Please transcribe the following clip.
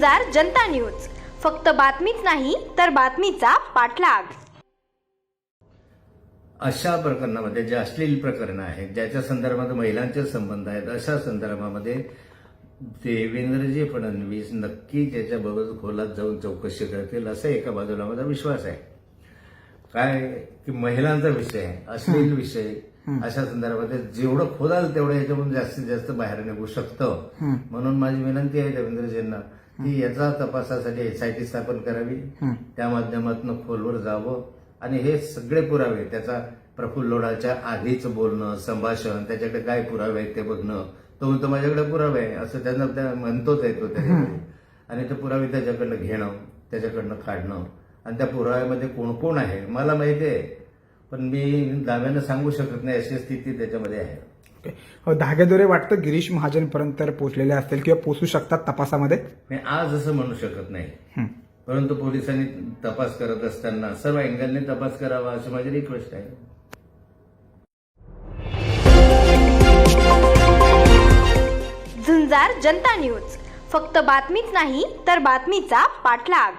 झुंजार Janata news. फक्त बातमीच नाही तर बातमीचा पाठलाग. अशा प्रकरणामध्ये जे अश्लील प्रकरणं आहेत ज्याच्या संदर्भात महिलांचे संबंध आहेत अशा संदर्भामध्ये देवेंद्रजी फडणवीस नक्की त्याच्याबरोबर खोलात जाऊन चौकशी करतील असं एका बाजूला माझा विश्वास आहे. काय की महिलांचा विषय आहे अश्लील विषय अशा संदर्भात जेवढं खोलाल तेवढं याच्यामधून जास्तीत जास्त बाहेर निघू शकतं. म्हणून माझी विनंती आहे देवेंद्रजींना की याचा तपासासाठी एसआयटी स्थापन करावी. त्या माध्यमातून खोलवर जावं. आणि हे सगळे पुरावे त्याचा प्रफुल्ल लोढाच्या आधीच बोलणं संभाषण त्याच्याकडे काय पुरावे आहेत ते बघणं तो म्हणतो माझ्याकडे पुरावे आहे. असं त्यांना त्या म्हणतोच आहे तो त्याच्याकडे आणि ते पुरावे त्याच्याकडनं घेणं त्याच्याकडनं काढणं. आणि त्या पुराव्यामध्ये कोण कोण आहे मला माहिती आहे. पण मी दाव्यानं सांगू शकत नाही अशी स्थिती त्याच्यामध्ये आहे. ओके. अ, धागेदोरे वाटतं गिरीश महाजनपर्यंत तर पोहोचलेले असतील किंवा पोहोचू शकतात तपासामध्ये? मी आज असं म्हणू शकत नाही. हं. परंतु पोलिसांनी तपास करत असताना सर्व अँगलने तपास करावा अशी माझी रिक्वेस्ट आहे. झुंजार जनता न्यूज. फक्त बातमीच नाही तर बातमीचा पाठलाग.